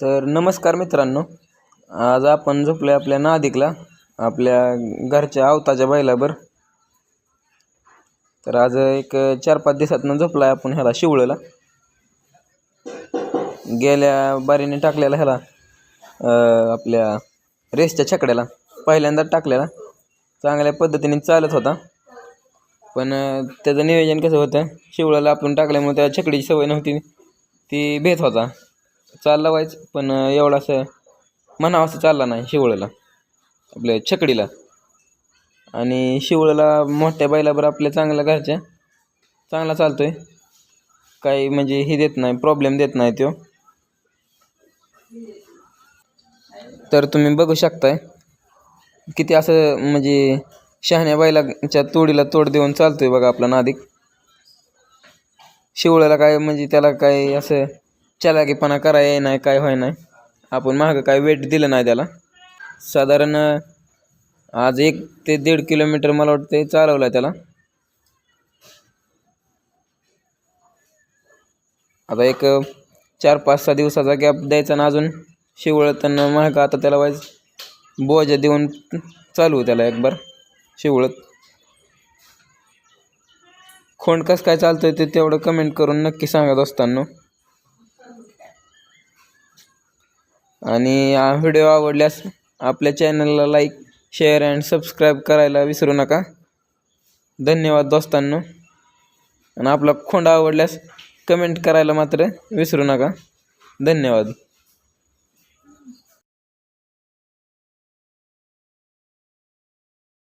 तर नमस्कार मित्रांनो. आज आपण झोपलोय आपल्या नादिकला आपल्या घरच्या आवताच्या बैलाबर. तर आज एक चार पाच दिवसातनं आहे आपण ह्याला शिवळला. गेल्या बारीने टाकलेला ह्याला आपल्या रेसच्या छकड्याला पहिल्यांदा टाकलेला. चांगल्या पद्धतीने चालत होता. पण त्याचं नियोजन कसं होतं शिवळाला आपण टाकल्यामुळे त्या छकडीची सवय नव्हती. ती भेत होता. चालला व्हायचं पण एवढा असं म्हणावं असं चालला नाही शिवळला. आपल्या छकडीला. आणि शिवळला मोठ्या बैलाबर आपल्या चांगल्या घरच्या. चांगला चालतोय. काही म्हणजे हे देत नाही प्रॉब्लेम देत नाही तो. तर तुम्ही बघू शकताय. किती असं म्हणजे शहाण्या बैलाच्या तोडीला तोड देऊन चालतोय बघा आपला नादिक. शिवळ्याला काय म्हणजे त्याला काय असं चलाकीपणा कराय नाही काय व्हाय नाही. आपण मागं काय वेट दिलं नाही त्याला. साधारण आज एक ते दीड किलोमीटर मला वाटतं चालवलं त्याला. आता एक चार पाच सहा दिवसाचा गॅप द्यायचा ना अजून. शिवळताना महाग आता त्याला वाईज बोजा देऊन चालू त्याला एक बार शिवळत. खोंड कसं काय चालतं ते तेवढं कमेंट करून नक्की सांगत असताना आणि हा व्हिडिओ आवडल्यास आपल्या चॅनलला लाईक शेअर अँड सबस्क्राईब करायला विसरू नका. धन्यवाद दोस्तांनो. आणि आपला खोंडा आवडल्यास कमेंट करायला मात्र विसरू नका. धन्यवाद.